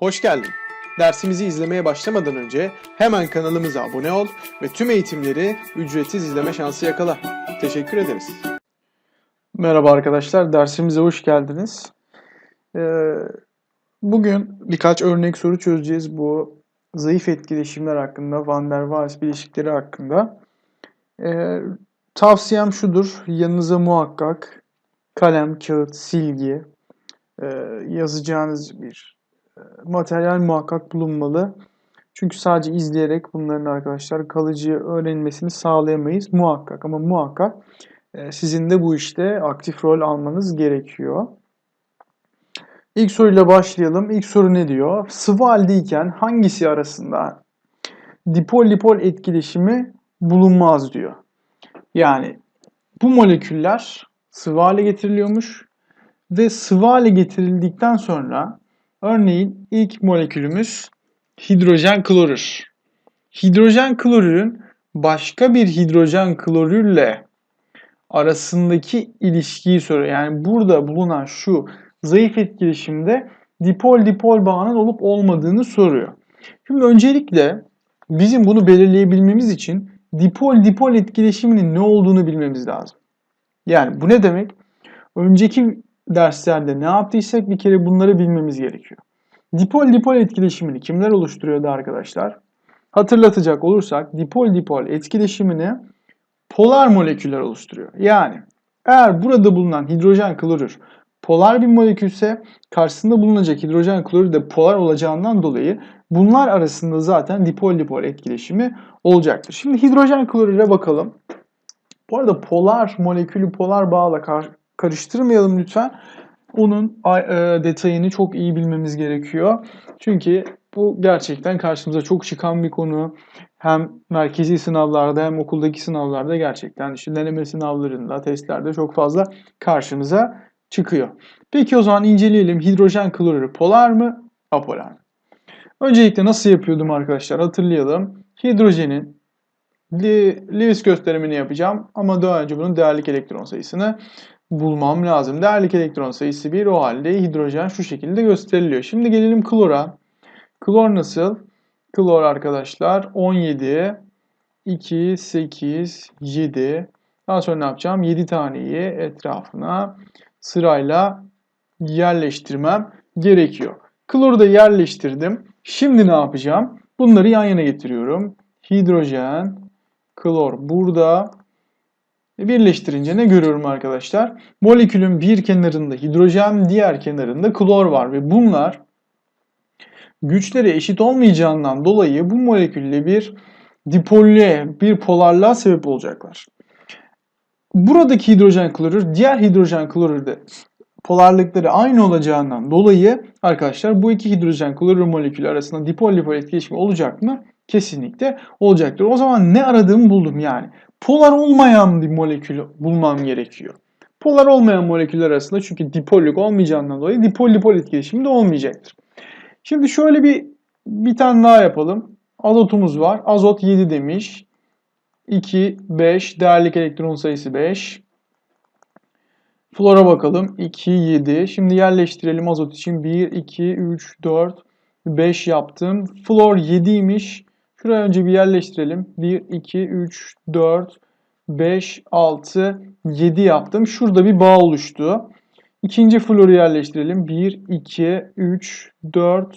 Hoş geldin. Dersimizi izlemeye başlamadan önce hemen kanalımıza abone ol ve tüm eğitimleri ücretsiz izleme şansı yakala. Teşekkür ederiz. Merhaba arkadaşlar, dersimize hoş geldiniz. Ee, bugün birkaç örnek soru çözeceğiz bu zayıf etkileşimler hakkında, Van der Waals bileşikleri hakkında. Ee, tavsiyem şudur, yanınıza muhakkak kalem, kağıt, silgi, e, yazacağınız bir materyal muhakkak bulunmalı. Çünkü sadece izleyerek bunların arkadaşlar kalıcı öğrenilmesini sağlayamayız muhakkak ama muhakkak e, sizin de bu işte aktif rol almanız gerekiyor. İlk soruyla başlayalım. İlk soru ne diyor? Sıvı haldeyken hangisi arasında dipol-dipol etkileşimi bulunmaz diyor. Yani bu moleküller sıvı hale getiriliyormuş ve sıvı hale getirildikten sonra örneğin ilk molekülümüz hidrojen klorür. Hidrojen klorürün başka bir hidrojen klorürle arasındaki ilişkiyi soruyor. Yani burada bulunan şu zayıf etkileşimde dipol-dipol bağının olup olmadığını soruyor. Şimdi öncelikle bizim bunu belirleyebilmemiz için dipol-dipol etkileşiminin ne olduğunu bilmemiz lazım. Yani bu ne demek? Önceki derslerde ne yaptıysak bir kere bunları bilmemiz gerekiyor. Dipol-dipol etkileşimini kimler oluşturuyordu arkadaşlar? Hatırlatacak olursak dipol-dipol etkileşimini polar moleküller oluşturuyor. Yani eğer burada bulunan hidrojen klorür polar bir molekülse karşısında bulunacak hidrojen klorür de polar olacağından dolayı bunlar arasında zaten dipol-dipol etkileşimi olacaktır. Şimdi hidrojen klorüre bakalım. Bu arada polar molekülü polar bağla kar karıştırmayalım lütfen. Onun e, detayını çok iyi bilmemiz gerekiyor. Çünkü bu gerçekten karşımıza çok çıkan bir konu. Hem merkezi sınavlarda hem okuldaki sınavlarda gerçekten işte deneme sınavlarında, testlerde çok fazla karşımıza çıkıyor. Peki o zaman inceleyelim. Hidrojen klorürü polar mı, apolar mı? Öncelikle nasıl yapıyordum arkadaşlar hatırlayalım. Hidrojenin Lewis gösterimini yapacağım ama daha önce bunun değerlik elektron sayısını bulmam lazım. Değerlik elektron sayısı 1 o halde hidrojen şu şekilde gösteriliyor. Şimdi gelelim klora. Klor nasıl? Klor arkadaşlar 17, 2, 8, 7. Daha sonra ne yapacağım? 7 taneyi etrafına sırayla yerleştirmem gerekiyor. Kloru da yerleştirdim. Şimdi ne yapacağım? Bunları yan yana getiriyorum. Hidrojen, klor burada. Birleştirince ne görüyorum arkadaşlar? Molekülün bir kenarında hidrojen, diğer kenarında klor var ve bunlar güçleri eşit olmayacağından dolayı bu molekülle bir dipollüğe, bir polarlığa sebep olacaklar. Buradaki hidrojen klorür diğer hidrojen klorürde polarlıkları aynı olacağından dolayı arkadaşlar bu iki hidrojen klorür molekülü arasında dipol-dipol etkileşimi olacak mı? Kesinlikle olacaktır. O zaman ne aradığımı buldum yani. Polar olmayan bir molekül bulmam gerekiyor. Polar olmayan moleküller arasında çünkü dipollük olmayacağından dolayı dipol-dipol etkileşimi de olmayacaktır. Şimdi şöyle bir bir tane daha yapalım. Azotumuz var. Azot 7 demiş. 2, 5. Değerlik elektron sayısı 5. Flora bakalım. 2, 7. Şimdi yerleştirelim azot için. 1, 2, 3, 4, 5 yaptım. Flor 7'ymiş. Şuraya önce bir yerleştirelim. 1, 2, 3, 4, 5, 6, 7 yaptım. Şurada bir bağ oluştu. İkinci floru yerleştirelim. 1, 2, 3, 4,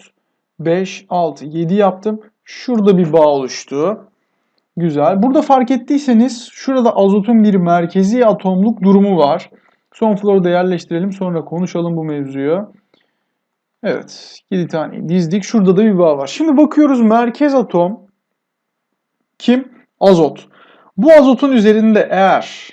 5, 6, 7 yaptım. Şurada bir bağ oluştu. Güzel. Burada fark ettiyseniz şurada azotun bir merkezi atomluk durumu var. Son floru da yerleştirelim sonra konuşalım bu mevzuyu. Evet 7 tane dizdik. Şurada da bir bağ var. Şimdi bakıyoruz merkez atom kim? Azot. Bu azotun üzerinde eğer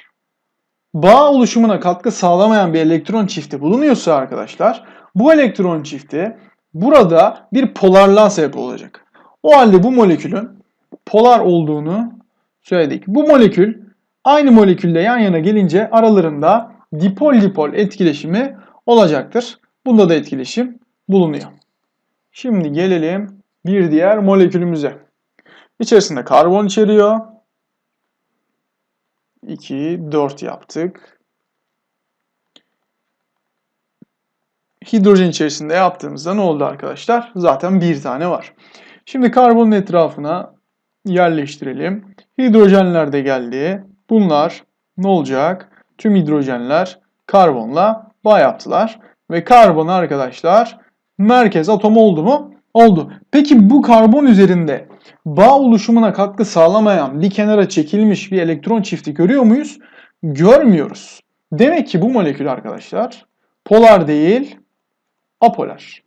bağ oluşumuna katkı sağlamayan bir elektron çifti bulunuyorsa arkadaşlar bu elektron çifti burada bir polarlığa sebep olacak. O halde bu molekülün polar olduğunu söyledik. Bu molekül aynı molekülle yan yana gelince aralarında dipol-dipol etkileşimi olacaktır. Bunda da etkileşim bulunuyor. Şimdi gelelim bir diğer molekülümüze. İçerisinde karbon içeriyor. 2, 4 yaptık. hidrojen içerisinde yaptığımızda ne oldu arkadaşlar? Zaten bir tane var. Şimdi karbonun etrafına yerleştirelim. Hidrojenler de geldi. Bunlar ne olacak? Tüm hidrojenler karbonla bağ yaptılar. Ve karbon arkadaşlar merkez atom oldu mu? Oldu. Peki bu karbon üzerinde bağ oluşumuna katkı sağlamayan bir kenara çekilmiş bir elektron çifti görüyor muyuz? Görmüyoruz. Demek ki bu molekül arkadaşlar polar değil, apolar.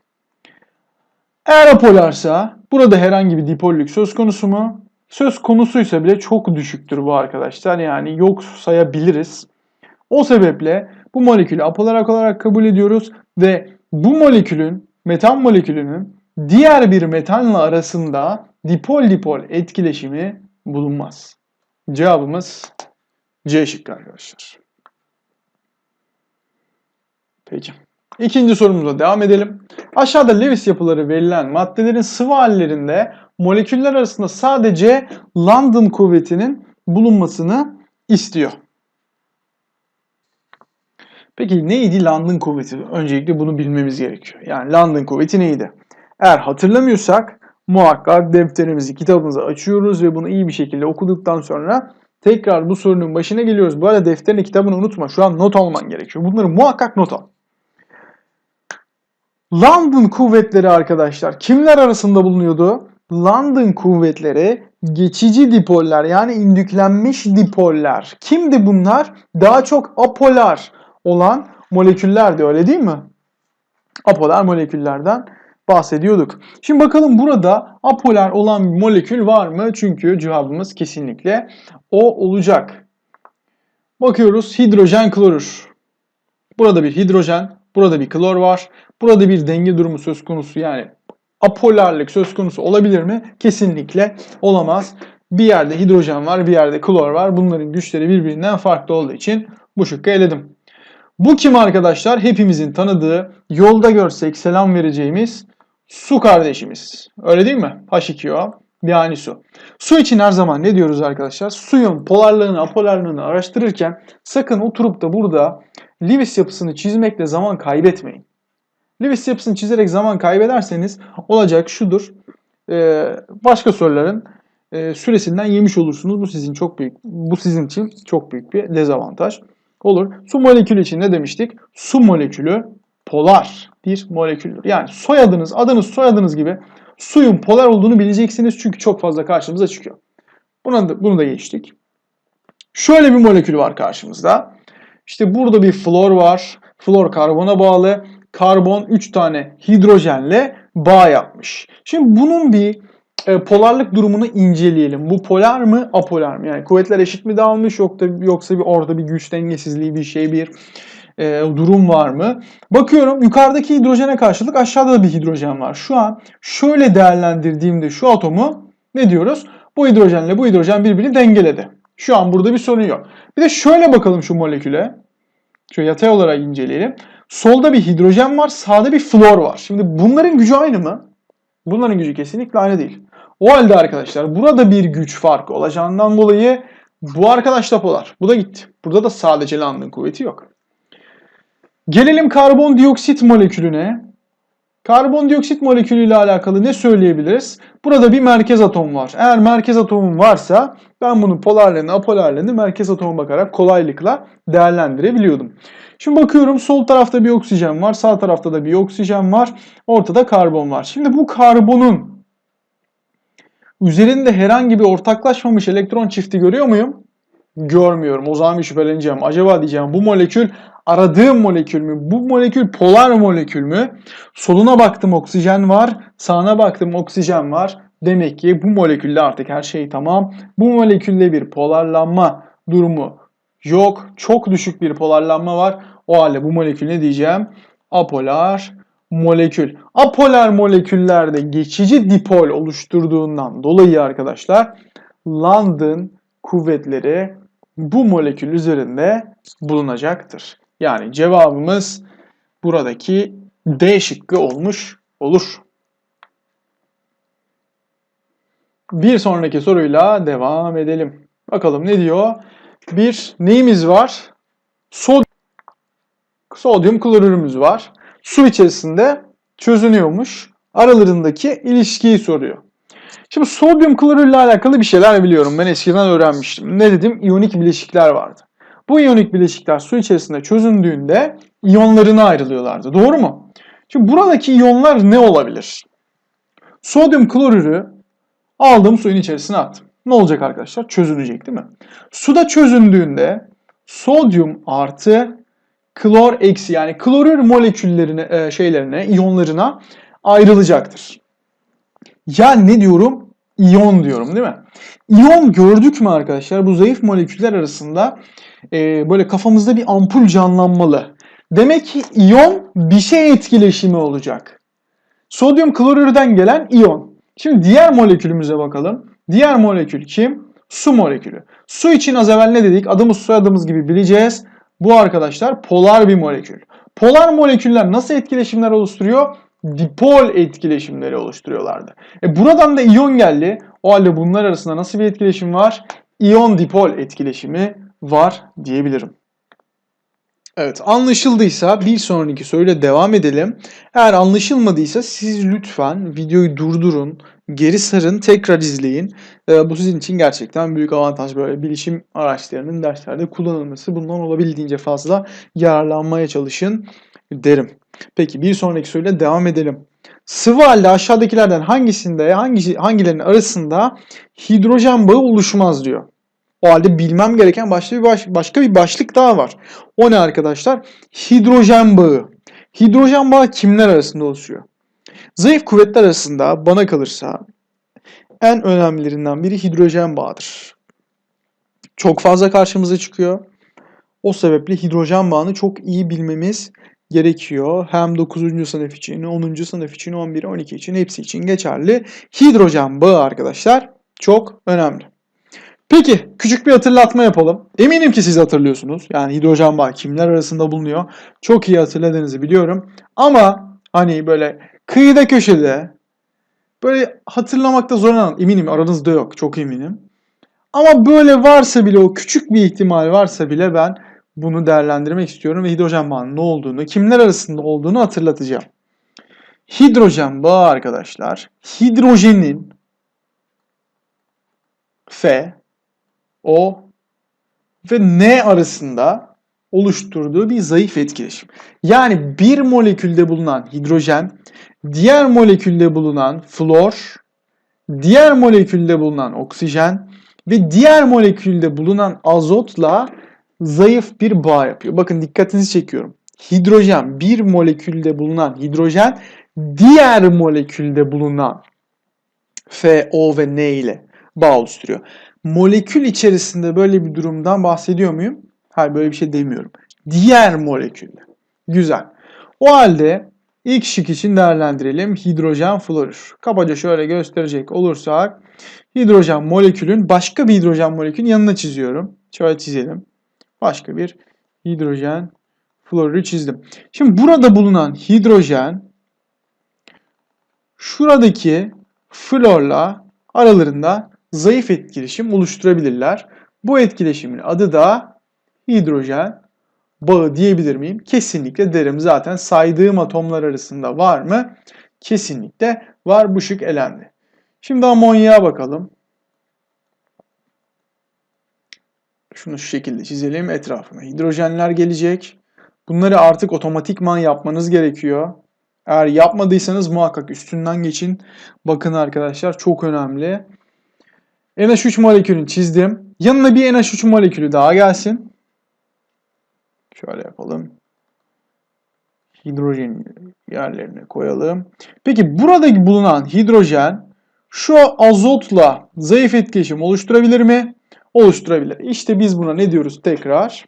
Eğer apolarsa burada herhangi bir dipollük söz konusu mu? Söz konusuysa bile çok düşüktür bu arkadaşlar. Yani yok sayabiliriz. O sebeple bu molekülü apolar olarak kabul ediyoruz ve bu molekülün, metan molekülünün diğer bir metanla arasında dipol-dipol etkileşimi bulunmaz. Cevabımız C şıkkı arkadaşlar. Peki. İkinci sorumuza devam edelim. Aşağıda Lewis yapıları verilen maddelerin sıvı hallerinde moleküller arasında sadece London kuvvetinin bulunmasını istiyor. Peki neydi London kuvveti? Öncelikle bunu bilmemiz gerekiyor. Yani London kuvveti neydi? Eğer hatırlamıyorsak muhakkak defterimizi, kitabımızı açıyoruz ve bunu iyi bir şekilde okuduktan sonra tekrar bu sorunun başına geliyoruz. Bu arada defterini, kitabını unutma. Şu an not alman gerekiyor. Bunları muhakkak not al. London kuvvetleri arkadaşlar kimler arasında bulunuyordu? London kuvvetleri geçici dipoller yani indüklenmiş dipoller. Kimdi bunlar? Daha çok apolar olan moleküllerdi öyle değil mi? Apolar moleküllerden bahsediyorduk. Şimdi bakalım burada apolar olan bir molekül var mı? Çünkü cevabımız kesinlikle o olacak. Bakıyoruz hidrojen klorür. Burada bir hidrojen, burada bir klor var. Burada bir denge durumu söz konusu yani apolarlık söz konusu olabilir mi? Kesinlikle olamaz. Bir yerde hidrojen var, bir yerde klor var. Bunların güçleri birbirinden farklı olduğu için bu şıkkı eledim. Bu kim arkadaşlar? Hepimizin tanıdığı, yolda görsek selam vereceğimiz su kardeşimiz. Öyle değil mi? H2O yani su. Su için her zaman ne diyoruz arkadaşlar? Suyun polarlığını, apolarlığını araştırırken sakın oturup da burada Lewis yapısını çizmekle zaman kaybetmeyin. Lewis yapısını çizerek zaman kaybederseniz olacak şudur. Ee, başka soruların e, süresinden yemiş olursunuz. Bu sizin çok büyük, bu sizin için çok büyük bir dezavantaj olur. Su molekülü için ne demiştik? Su molekülü polar bir moleküldür. Yani soyadınız, adınız, soyadınız gibi suyun polar olduğunu bileceksiniz çünkü çok fazla karşımıza çıkıyor. Buna da, bunu da geçtik. Şöyle bir molekül var karşımızda. İşte burada bir flor var. Flor karbona bağlı. Karbon 3 tane hidrojenle bağ yapmış. Şimdi bunun bir e, polarlık durumunu inceleyelim. Bu polar mı, apolar mı? Yani kuvvetler eşit mi dağılmış yoksa yoksa bir orada bir güç dengesizliği bir şey bir e, durum var mı? Bakıyorum yukarıdaki hidrojene karşılık aşağıda da bir hidrojen var. Şu an şöyle değerlendirdiğimde şu atomu ne diyoruz? Bu hidrojenle bu hidrojen birbirini dengeledi. Şu an burada bir sorun yok. Bir de şöyle bakalım şu moleküle. Şöyle yatay olarak inceleyelim. Solda bir hidrojen var, sağda bir flor var. Şimdi bunların gücü aynı mı? Bunların gücü kesinlikle aynı değil. O halde arkadaşlar burada bir güç farkı olacağından dolayı bu arkadaş da polar. Bu da gitti. Burada da sadece London kuvveti yok. Gelelim karbondioksit molekülüne. Karbondioksit molekülü ile alakalı ne söyleyebiliriz? Burada bir merkez atom var. Eğer merkez atomum varsa ben bunun polarlarını, apolarlarını merkez atoma bakarak kolaylıkla değerlendirebiliyordum. Şimdi bakıyorum sol tarafta bir oksijen var, sağ tarafta da bir oksijen var, ortada karbon var. Şimdi bu karbonun üzerinde herhangi bir ortaklaşmamış elektron çifti görüyor muyum? Görmüyorum. O zaman bir şüpheleneceğim. Acaba diyeceğim bu molekül aradığım molekül mü? Bu molekül polar molekül mü? Soluna baktım oksijen var. Sağına baktım oksijen var. Demek ki bu molekülde artık her şey tamam. Bu molekülde bir polarlanma durumu yok. Çok düşük bir polarlanma var. O halde bu molekül ne diyeceğim? Apolar molekül. Apolar moleküllerde geçici dipol oluşturduğundan dolayı arkadaşlar London kuvvetleri bu molekül üzerinde bulunacaktır. Yani cevabımız buradaki D şıkkı olmuş olur. Bir sonraki soruyla devam edelim. Bakalım ne diyor? Bir neyimiz var? Sod sodyum klorürümüz var. Su içerisinde çözünüyormuş. Aralarındaki ilişkiyi soruyor. Şimdi sodyum klorürle alakalı bir şeyler biliyorum. Ben eskiden öğrenmiştim. Ne dedim? İyonik bileşikler vardı. Bu iyonik bileşikler su içerisinde çözündüğünde iyonlarına ayrılıyorlardı. Doğru mu? Şimdi buradaki iyonlar ne olabilir? Sodyum klorürü aldım suyun içerisine attım. Ne olacak arkadaşlar? Çözünecek değil mi? Suda çözündüğünde sodyum artı klor eksi yani klorür moleküllerine e, şeylerine, iyonlarına ayrılacaktır. Ya ne diyorum? İyon diyorum değil mi? İyon gördük mü arkadaşlar? Bu zayıf moleküller arasında e, böyle kafamızda bir ampul canlanmalı. Demek ki iyon bir şey etkileşimi olacak. Sodyum klorürden gelen iyon. Şimdi diğer molekülümüze bakalım. Diğer molekül kim? Su molekülü. Su için az evvel ne dedik? Adımız soyadımız gibi bileceğiz. Bu arkadaşlar polar bir molekül. Polar moleküller nasıl etkileşimler oluşturuyor? Dipol etkileşimleri oluşturuyorlardı. E buradan da iyon geldi. O halde bunlar arasında nasıl bir etkileşim var? İyon dipol etkileşimi var diyebilirim. Evet anlaşıldıysa bir sonraki soruyla devam edelim. Eğer anlaşılmadıysa siz lütfen videoyu durdurun, geri sarın, tekrar izleyin. Ee, bu sizin için gerçekten büyük avantaj. Böyle bilişim araçlarının derslerde kullanılması bundan olabildiğince fazla yararlanmaya çalışın derim. Peki bir sonraki soruyla devam edelim. Sıvı halde aşağıdakilerden hangisinde hangisi, hangilerinin arasında hidrojen bağı oluşmaz diyor. O halde bilmem gereken başka bir, baş, başka bir başlık daha var. O ne arkadaşlar? Hidrojen bağı. Hidrojen bağı kimler arasında oluşuyor? Zayıf kuvvetler arasında bana kalırsa en önemlilerinden biri hidrojen bağıdır. Çok fazla karşımıza çıkıyor. O sebeple hidrojen bağını çok iyi bilmemiz gerekiyor. Hem 9. sınıf için, 10. sınıf için, 11, 12 için hepsi için geçerli. Hidrojen bağı arkadaşlar çok önemli. Peki küçük bir hatırlatma yapalım. Eminim ki siz hatırlıyorsunuz. Yani hidrojen bağı kimler arasında bulunuyor? Çok iyi hatırladığınızı biliyorum. Ama hani böyle kıyıda köşede böyle hatırlamakta zorlanan eminim aranızda yok çok eminim. Ama böyle varsa bile o küçük bir ihtimal varsa bile ben bunu değerlendirmek istiyorum ve hidrojen bağının ne olduğunu, kimler arasında olduğunu hatırlatacağım. Hidrojen bağı arkadaşlar, hidrojenin F, O ve N arasında oluşturduğu bir zayıf etkileşim. Yani bir molekülde bulunan hidrojen, diğer molekülde bulunan flor, diğer molekülde bulunan oksijen ve diğer molekülde bulunan azotla zayıf bir bağ yapıyor. Bakın dikkatinizi çekiyorum. Hidrojen bir molekülde bulunan hidrojen diğer molekülde bulunan F, O ve N ile bağ oluşturuyor. Molekül içerisinde böyle bir durumdan bahsediyor muyum? Hayır böyle bir şey demiyorum. Diğer molekülle. Güzel. O halde ilk şık için değerlendirelim. Hidrojen florür. Kabaca şöyle gösterecek olursak hidrojen molekülün başka bir hidrojen molekülün yanına çiziyorum. Şöyle çizelim. Başka bir hidrojen florürü çizdim. Şimdi burada bulunan hidrojen şuradaki florla aralarında zayıf etkileşim oluşturabilirler. Bu etkileşimin adı da hidrojen bağı diyebilir miyim? Kesinlikle derim. Zaten saydığım atomlar arasında var mı? Kesinlikle var. Bu şık elendi. Şimdi amonyağa bakalım. Şunu şu şekilde çizelim etrafına. Hidrojenler gelecek. Bunları artık otomatikman yapmanız gerekiyor. Eğer yapmadıysanız muhakkak üstünden geçin. Bakın arkadaşlar çok önemli. NH3 molekülünü çizdim. Yanına bir NH3 molekülü daha gelsin. Şöyle yapalım. Hidrojen yerlerine koyalım. Peki burada bulunan hidrojen şu azotla zayıf etkileşim oluşturabilir mi? Oluşturabilir. İşte biz buna ne diyoruz tekrar?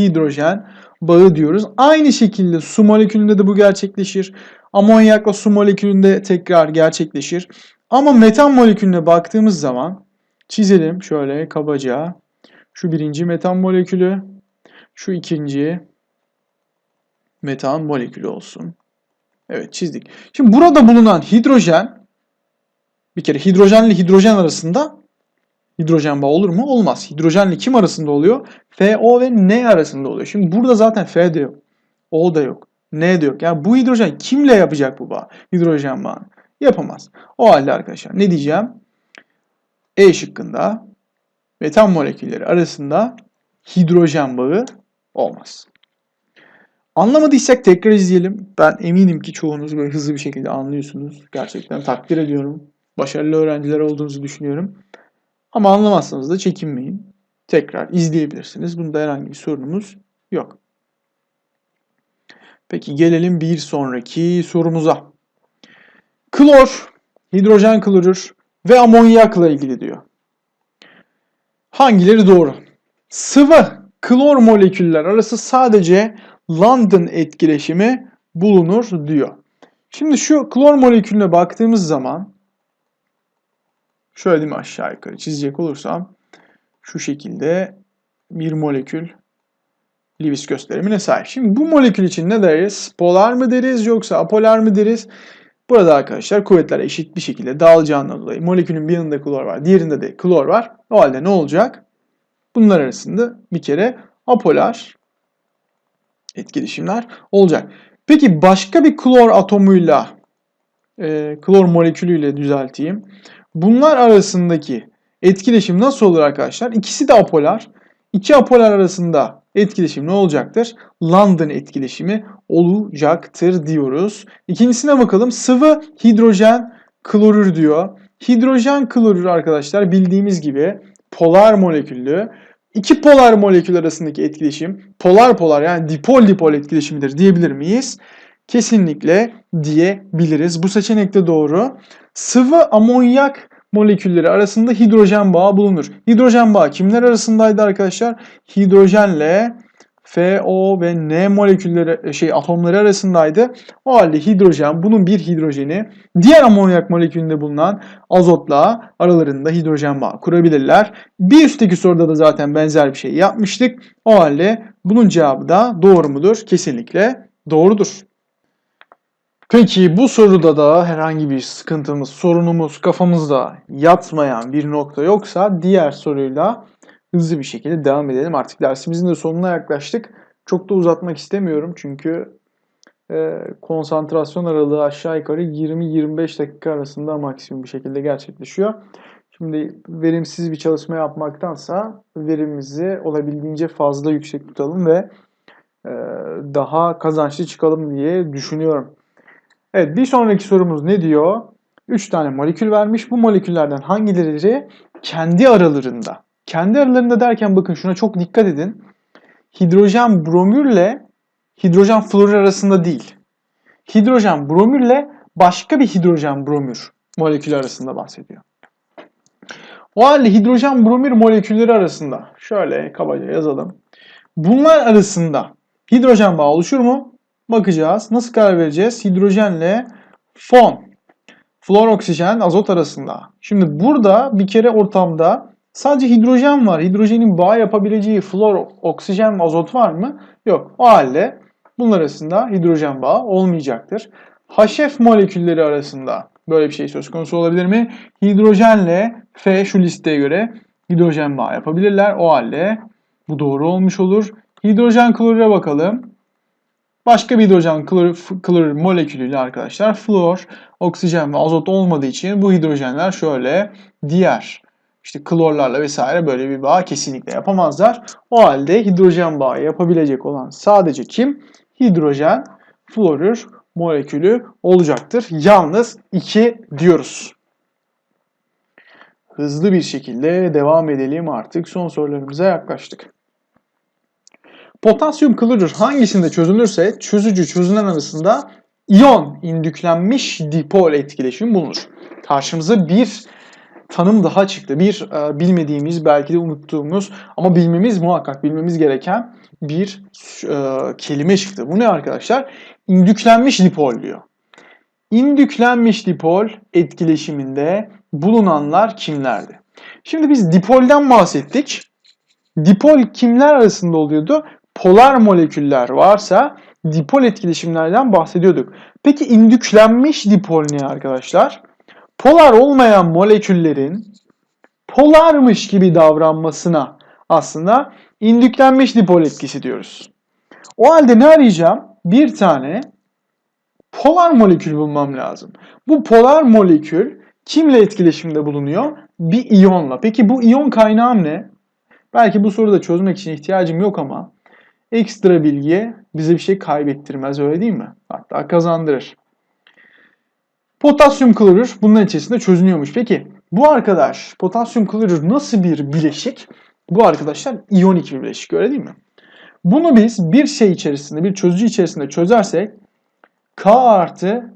Hidrojen bağı diyoruz. Aynı şekilde su molekülünde de bu gerçekleşir. Amonyakla su molekülünde tekrar gerçekleşir. Ama metan molekülüne baktığımız zaman çizelim şöyle kabaca. Şu birinci metan molekülü, şu ikinci metan molekülü olsun. Evet çizdik. Şimdi burada bulunan hidrojen bir kere hidrojenle hidrojen arasında hidrojen bağı olur mu? Olmaz. Hidrojenle kim arasında oluyor? FO ve N arasında oluyor. Şimdi burada zaten F de yok. O da yok. N de yok. Yani bu hidrojen kimle yapacak bu bağ? Hidrojen bağını. Yapamaz. O halde arkadaşlar ne diyeceğim? E şıkkında metan molekülleri arasında hidrojen bağı olmaz. Anlamadıysak tekrar izleyelim. Ben eminim ki çoğunuz böyle hızlı bir şekilde anlıyorsunuz. Gerçekten takdir ediyorum. Başarılı öğrenciler olduğunuzu düşünüyorum. Ama anlamazsanız da çekinmeyin. Tekrar izleyebilirsiniz. Bunda herhangi bir sorunumuz yok. Peki gelelim bir sonraki sorumuza. Klor, hidrojen klorür ve amonyakla ilgili diyor. Hangileri doğru? Sıvı klor moleküller arası sadece London etkileşimi bulunur diyor. Şimdi şu klor molekülüne baktığımız zaman şöyle değil mi aşağı yukarı çizecek olursam şu şekilde bir molekül Lewis gösterimine sahip. Şimdi bu molekül için ne deriz? Polar mı deriz yoksa apolar mı deriz? Burada arkadaşlar kuvvetler eşit bir şekilde dağılacağından dolayı molekülün bir yanında klor var, diğerinde de klor var. O halde ne olacak? Bunlar arasında bir kere apolar etkileşimler olacak. Peki başka bir klor atomuyla, e, klor molekülüyle düzelteyim. Bunlar arasındaki etkileşim nasıl olur arkadaşlar? İkisi de apolar. İki apolar arasında etkileşim ne olacaktır? London etkileşimi olacaktır diyoruz. İkincisine bakalım. Sıvı hidrojen klorür diyor. Hidrojen klorür arkadaşlar bildiğimiz gibi polar moleküllü. İki polar molekül arasındaki etkileşim polar polar yani dipol dipol etkileşimidir diyebilir miyiz? Kesinlikle diyebiliriz. Bu seçenek de doğru. Sıvı amonyak molekülleri arasında hidrojen bağı bulunur. Hidrojen bağı kimler arasındaydı arkadaşlar? Hidrojenle FO ve N molekülleri şey atomları arasındaydı. O halde hidrojen bunun bir hidrojeni diğer amonyak molekülünde bulunan azotla aralarında hidrojen bağı kurabilirler. Bir üstteki soruda da zaten benzer bir şey yapmıştık. O halde bunun cevabı da doğru mudur? Kesinlikle doğrudur. Peki bu soruda da herhangi bir sıkıntımız, sorunumuz kafamızda yatmayan bir nokta yoksa diğer soruyla hızlı bir şekilde devam edelim. Artık dersimizin de sonuna yaklaştık. Çok da uzatmak istemiyorum çünkü e, konsantrasyon aralığı aşağı yukarı 20-25 dakika arasında maksimum bir şekilde gerçekleşiyor. Şimdi verimsiz bir çalışma yapmaktansa verimimizi olabildiğince fazla yüksek tutalım ve e, daha kazançlı çıkalım diye düşünüyorum. Evet bir sonraki sorumuz ne diyor? 3 tane molekül vermiş. Bu moleküllerden hangileri kendi aralarında? Kendi aralarında derken bakın şuna çok dikkat edin. Hidrojen bromürle hidrojen florür arasında değil. Hidrojen bromürle başka bir hidrojen bromür molekülü arasında bahsediyor. O halde hidrojen bromür molekülleri arasında şöyle kabaca yazalım. Bunlar arasında hidrojen bağı oluşur mu? Bakacağız. Nasıl karar vereceğiz? Hidrojenle fon, flor oksijen, azot arasında. Şimdi burada bir kere ortamda sadece hidrojen var. Hidrojenin bağ yapabileceği flor, oksijen, azot var mı? Yok. O halde bunlar arasında hidrojen bağı olmayacaktır. HF molekülleri arasında böyle bir şey söz konusu olabilir mi? Hidrojenle F şu listeye göre hidrojen bağı yapabilirler. O halde bu doğru olmuş olur. Hidrojen klorüre bakalım. Başka bir hidrojen klor, klor molekülüyle arkadaşlar flor, oksijen ve azot olmadığı için bu hidrojenler şöyle diğer işte klorlarla vesaire böyle bir bağ kesinlikle yapamazlar. O halde hidrojen bağı yapabilecek olan sadece kim? Hidrojen florür molekülü olacaktır. Yalnız 2 diyoruz. Hızlı bir şekilde devam edelim artık. Son sorularımıza yaklaştık. Potasyum klorür hangisinde çözülürse çözücü çözünen arasında iyon indüklenmiş dipol etkileşimi bulunur. Karşımıza bir tanım daha çıktı. Bir e, bilmediğimiz, belki de unuttuğumuz ama bilmemiz muhakkak bilmemiz gereken bir e, kelime çıktı. Bu ne arkadaşlar? İndüklenmiş dipol diyor. İndüklenmiş dipol etkileşiminde bulunanlar kimlerdi? Şimdi biz dipolden bahsettik. Dipol kimler arasında oluyordu? Polar moleküller varsa dipol etkileşimlerden bahsediyorduk. Peki indüklenmiş dipol ne arkadaşlar? Polar olmayan moleküllerin polarmış gibi davranmasına aslında indüklenmiş dipol etkisi diyoruz. O halde ne arayacağım? bir tane polar molekül bulmam lazım. Bu polar molekül kimle etkileşimde bulunuyor? Bir iyonla. Peki bu iyon kaynağım ne? Belki bu soruda çözmek için ihtiyacım yok ama ekstra bilgi bize bir şey kaybettirmez öyle değil mi? Hatta kazandırır. Potasyum klorür bunun içerisinde çözünüyormuş. Peki bu arkadaş potasyum klorür nasıl bir bileşik? Bu arkadaşlar iyonik bir bileşik öyle değil mi? Bunu biz bir şey içerisinde, bir çözücü içerisinde çözersek K artı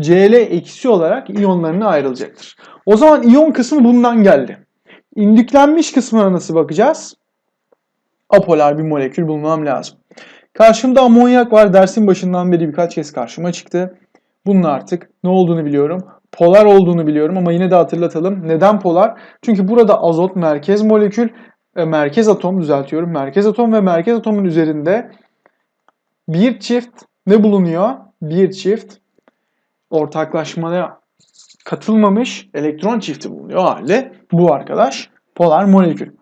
Cl eksi olarak iyonlarına ayrılacaktır. O zaman iyon kısmı bundan geldi. İndüklenmiş kısmına nasıl bakacağız? Apolar bir molekül bulmam lazım. Karşımda amonyak var. Dersin başından beri birkaç kez karşıma çıktı. Bunun artık ne olduğunu biliyorum. Polar olduğunu biliyorum ama yine de hatırlatalım. Neden polar? Çünkü burada azot merkez molekül, e, merkez atom düzeltiyorum. Merkez atom ve merkez atomun üzerinde bir çift ne bulunuyor? Bir çift ortaklaşmaya katılmamış elektron çifti bulunuyor. O halde bu arkadaş polar molekül.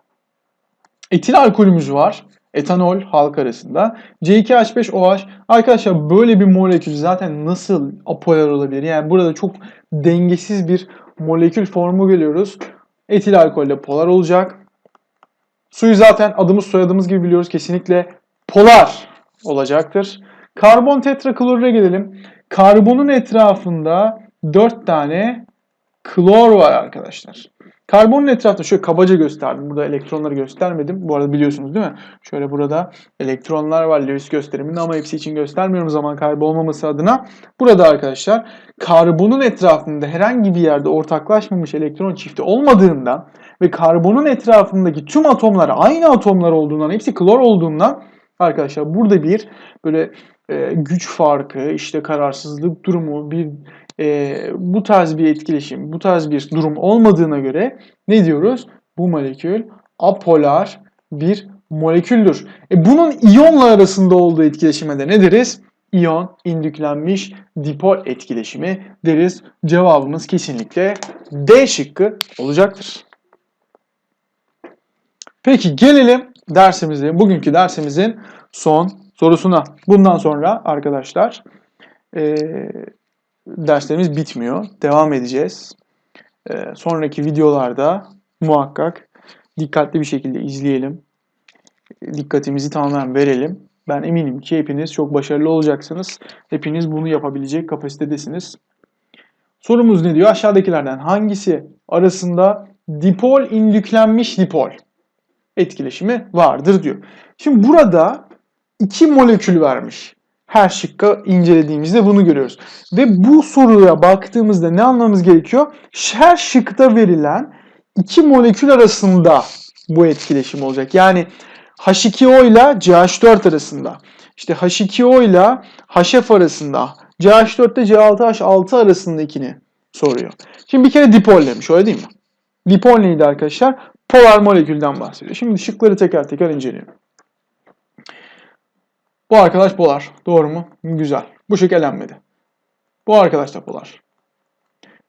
Etil alkolümüz var. Etanol halk arasında. C2H5OH. Arkadaşlar böyle bir molekül zaten nasıl apolar olabilir? Yani burada çok dengesiz bir molekül formu görüyoruz. Etil alkolle polar olacak. Suyu zaten adımız soyadımız gibi biliyoruz. Kesinlikle polar olacaktır. Karbon tetraklorüre gelelim. Karbonun etrafında 4 tane klor var arkadaşlar. Karbonun etrafında şöyle kabaca gösterdim. Burada elektronları göstermedim. Bu arada biliyorsunuz değil mi? Şöyle burada elektronlar var Lewis gösteriminde ama hepsi için göstermiyorum zaman kaybı olmaması adına. Burada arkadaşlar karbonun etrafında herhangi bir yerde ortaklaşmamış elektron çifti olmadığından ve karbonun etrafındaki tüm atomlar aynı atomlar olduğundan, hepsi klor olduğundan arkadaşlar burada bir böyle e, güç farkı, işte kararsızlık durumu, bir e, bu tarz bir etkileşim, bu tarz bir durum olmadığına göre ne diyoruz? Bu molekül apolar bir moleküldür. E, bunun iyonla arasında olduğu etkileşime de ne deriz? İyon indüklenmiş dipol etkileşimi deriz. Cevabımız kesinlikle D şıkkı olacaktır. Peki gelelim dersimize, bugünkü dersimizin son sorusuna. Bundan sonra arkadaşlar e, derslerimiz bitmiyor. Devam edeceğiz. E, sonraki videolarda muhakkak dikkatli bir şekilde izleyelim. Dikkatimizi tamamen verelim. Ben eminim ki hepiniz çok başarılı olacaksınız. Hepiniz bunu yapabilecek kapasitedesiniz. Sorumuz ne diyor? Aşağıdakilerden hangisi arasında dipol indüklenmiş dipol etkileşimi vardır diyor. Şimdi burada iki molekül vermiş. Her şıkka incelediğimizde bunu görüyoruz. Ve bu soruya baktığımızda ne anlamamız gerekiyor? Her şıkta verilen iki molekül arasında bu etkileşim olacak. Yani H2O ile CH4 arasında. İşte H2O ile HF arasında. CH4 ile C6H6 arasındakini soruyor. Şimdi bir kere dipol demiş öyle değil mi? Dipol neydi arkadaşlar? Polar molekülden bahsediyor. Şimdi şıkları teker teker inceleyelim. Bu arkadaş polar. Doğru mu? Güzel. Bu şık elenmedi. Bu arkadaş da polar.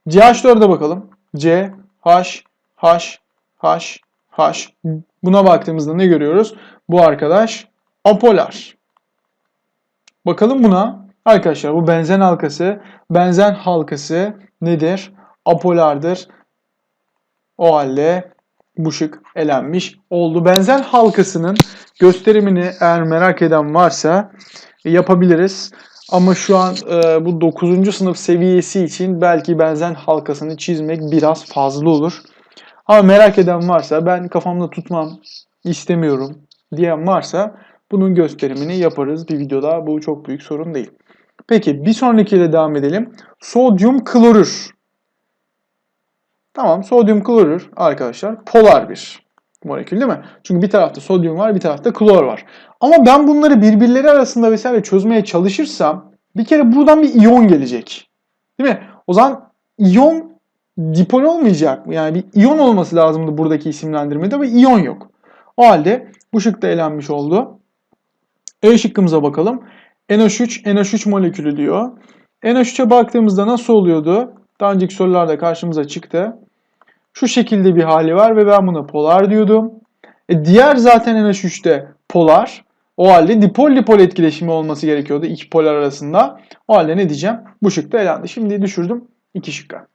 CH4'e bakalım. C, H, H, H, H. Buna baktığımızda ne görüyoruz? Bu arkadaş apolar. Bakalım buna. Arkadaşlar bu benzen halkası. Benzen halkası nedir? Apolardır. O halde bu şık elenmiş oldu. Benzer halkasının gösterimini eğer merak eden varsa yapabiliriz. Ama şu an e, bu 9. sınıf seviyesi için belki benzen halkasını çizmek biraz fazla olur. Ama merak eden varsa ben kafamda tutmam istemiyorum diyen varsa bunun gösterimini yaparız bir videoda. Bu çok büyük sorun değil. Peki bir sonrakiyle devam edelim. Sodyum klorür. Tamam sodyum klorür arkadaşlar polar bir molekül değil mi? Çünkü bir tarafta sodyum var bir tarafta klor var. Ama ben bunları birbirleri arasında vesaire çözmeye çalışırsam bir kere buradan bir iyon gelecek. Değil mi? O zaman iyon dipol olmayacak mı? Yani bir iyon olması lazımdı buradaki isimlendirmede ama iyon yok. O halde bu şık da elenmiş oldu. E şıkkımıza bakalım. NH3, NH3 molekülü diyor. NH3'e baktığımızda nasıl oluyordu? Daha önceki sorularda karşımıza çıktı. Şu şekilde bir hali var ve ben buna polar diyordum. E diğer zaten NH3'te polar. O halde dipol dipol etkileşimi olması gerekiyordu iki polar arasında. O halde ne diyeceğim? Bu şıkta elendi. Şimdi düşürdüm iki şıkka.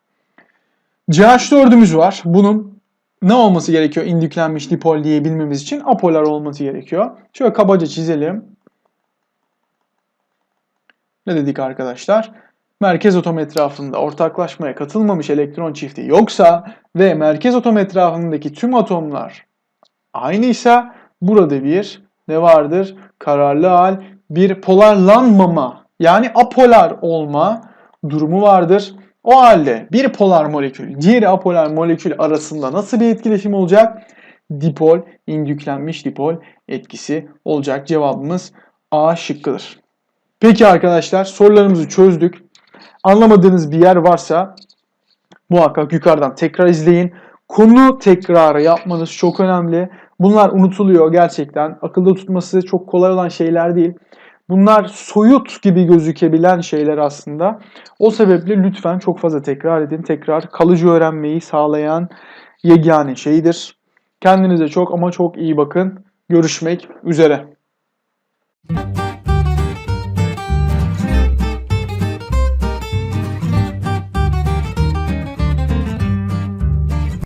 CH4'ümüz var. Bunun ne olması gerekiyor indüklenmiş dipol diyebilmemiz için? Apolar olması gerekiyor. Şöyle kabaca çizelim. Ne dedik arkadaşlar? Merkez atom etrafında ortaklaşmaya katılmamış elektron çifti yoksa ve merkez atom etrafındaki tüm atomlar aynıysa burada bir ne vardır? Kararlı hal, bir polarlanmama yani apolar olma durumu vardır. O halde bir polar molekül, diğeri apolar molekül arasında nasıl bir etkileşim olacak? Dipol, indüklenmiş dipol etkisi olacak. Cevabımız A şıkkıdır. Peki arkadaşlar sorularımızı çözdük. Anlamadığınız bir yer varsa muhakkak yukarıdan tekrar izleyin. Konu tekrarı yapmanız çok önemli. Bunlar unutuluyor gerçekten. Akılda tutması çok kolay olan şeyler değil. Bunlar soyut gibi gözükebilen şeyler aslında. O sebeple lütfen çok fazla tekrar edin. Tekrar kalıcı öğrenmeyi sağlayan yegane şeydir. Kendinize çok ama çok iyi bakın. Görüşmek üzere.